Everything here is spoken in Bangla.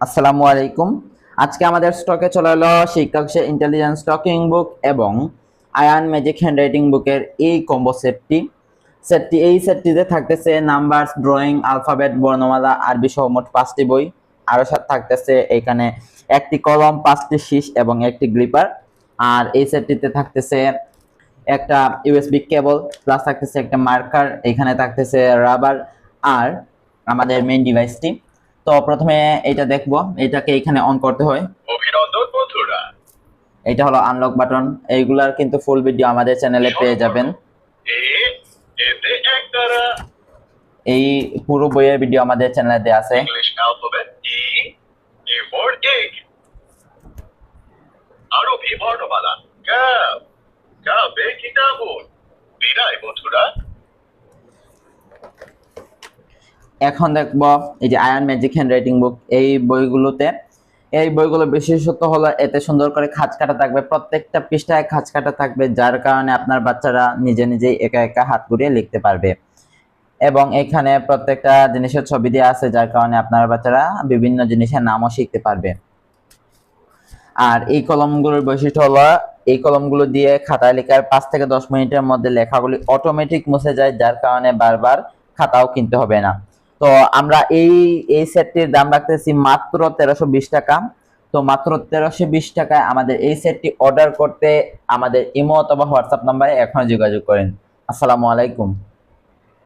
আসসালামু আলাইকুম। আজকে আমাদের স্টকে চলে এলো শিক্ষাংশের ইন্টেলিজেন্স স্টকিং বুক এবং আয়ান ম্যাজিক হ্যান্ডরাইটিং বুকের এই কম্বো সেটটি সেটটি এই সেটটিতে থাকতেছে নাম্বার ড্রয়িং আলফাবেট বর্ণমালা, আরবি সহ মোট পাঁচটি বই। আরও থাকতেছে এখানে একটি কলম, পাঁচটি শীষ এবং একটি গ্লিপার আর এই সেটটিতে থাকতেছে একটা ইউএসবি কেবল প্লাস থাকতেছে একটা মার্কার এখানে থাকতেছে রাবার আর আমাদের মেইন ডিভাইসটি তো প্রথমে এটা দেখব এটাকে এখানে অন করতে হয়। অভিনন্দন বন্ধুরা। এটা হলো আনলক বাটন এইগুলার কিন্তু ফুল ভিডিও আমাদের চ্যানেলে পেয়ে যাবেন। এই পুরো বইয়ের ভিডিও আমাদের চ্যানেলে দেওয়া আছে। আরবি বর্ণমালা কাব কাবে কিতাবুন বিদায় বন্ধুরা। এখন দেখব, এই যে Ayan magic handwriting book এই বইগুলোতে, এই বইগুলো বিশেষত হলো এতে সুন্দর করে খাঁজ কাটা থাকবে, প্রত্যেকটা পৃষ্ঠায় খাঁজ কাটা থাকবে, যার কারণে আপনার বাচ্চারা নিজে নিজেই একা একা হাত ঘুরিয়ে লিখতে পারবে। এবং এখানে প্রত্যেকটা জিনিসের ছবি দেওয়া আছে, যার কারণে আপনার বাচ্চারা বিভিন্ন জিনিসের নামও শিখতে পারবে। আর এই কলমগুলোর বৈশিষ্ট্য হলো, এই কলমগুলো দিয়ে খাতায় লেখার পাঁচ থেকে দশ মিনিটের মধ্যে লেখাগুলি অটোমেটিক মুছে যায়, যার কারণে বারবার খাতাও কিনতে হবে না। তো আমরা এই এই সেটটির দাম রাখতেছি মাত্র তেরোশো টাকা। তো মাত্র তেরোশো বিশ টাকায় আমাদের এই সেটটি অর্ডার করতে আমাদের ইমো অথবা হোয়াটসঅ্যাপ নাম্বারে এখনও যোগাযোগ করেন। আসসালামু আলাইকুম।